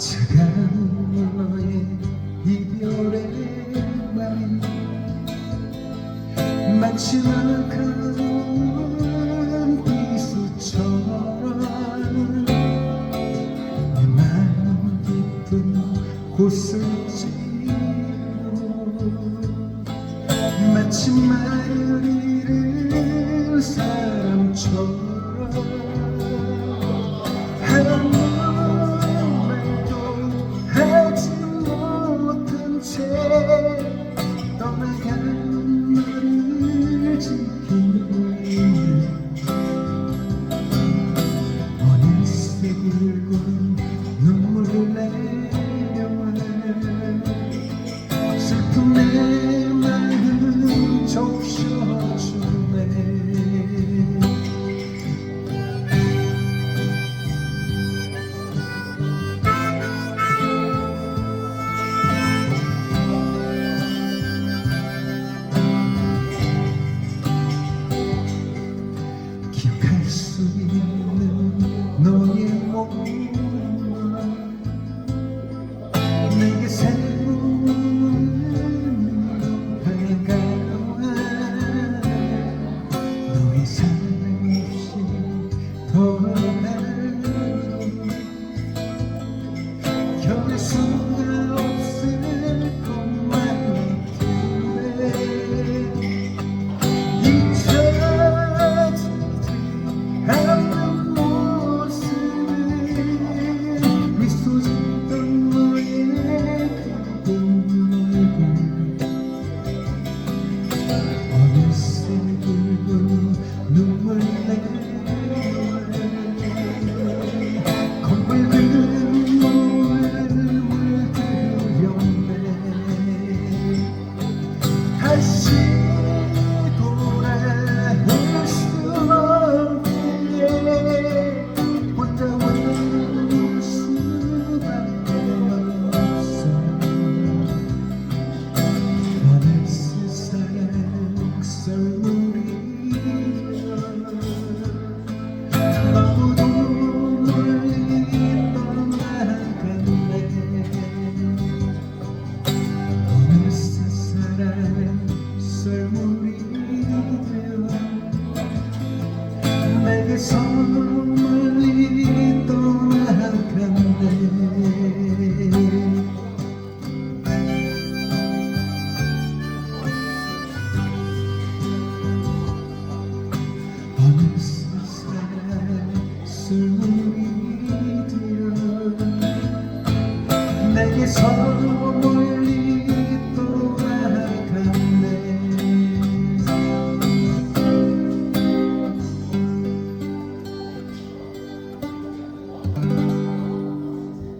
차가운 너의 이별의 말, 마치 나가운 비수처럼 마음 깊은 곳을 찌르고 마치 마을 잃은 사람처럼 Benim ömrüm çok şaşırdım. soon. 멀리 떠나갔네 어느새 술이 되어 내게 서로